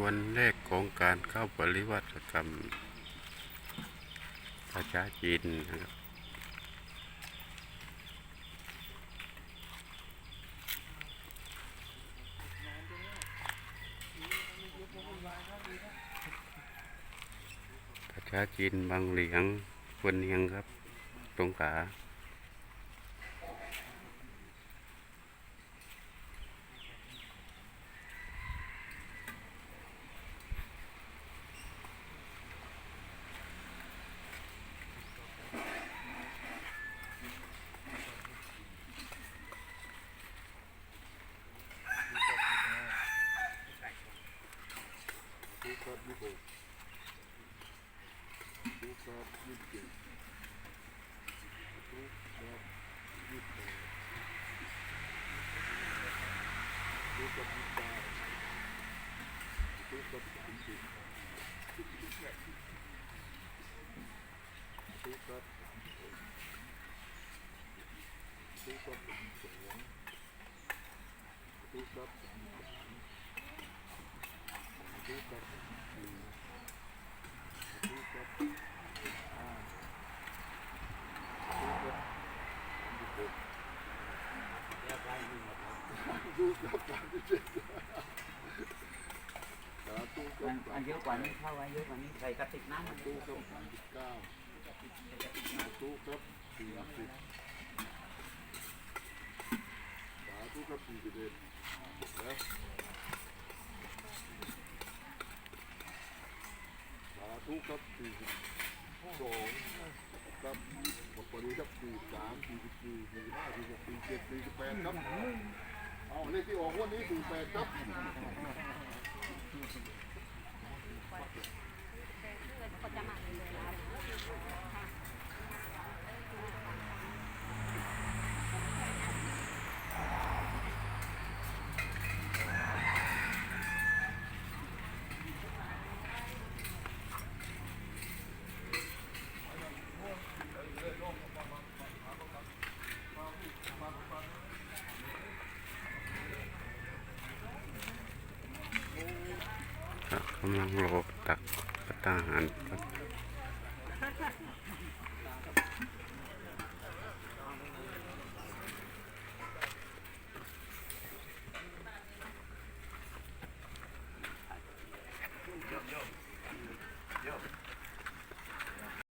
วันแรกของการเข้าปริวัติกรรมประชาจีนนะครับประชาจีนบางเหลียงคนเนียงครับ ตรงขา Юбген. Thank you. อั บ นอันเยอะกว่านี้เข้าไว้เยอะกว่านี้ใส่กระติกน้ำมัน ทุกครับสามสิบเก้าสาธุครับสี่สิบสาธุครับสี่สิบเอ็ดแล้วสาธุครับสี่สิบสองครับหมดพอดีครับสี่สามสี่สิบสี่สี่สิบห้าสี่สิบหกสี่สิบเจ็ดสี่สิบแปดครับ เลขที่ออกวันนี้สี่แปดครับ กำลังรอตักตัาหารครับ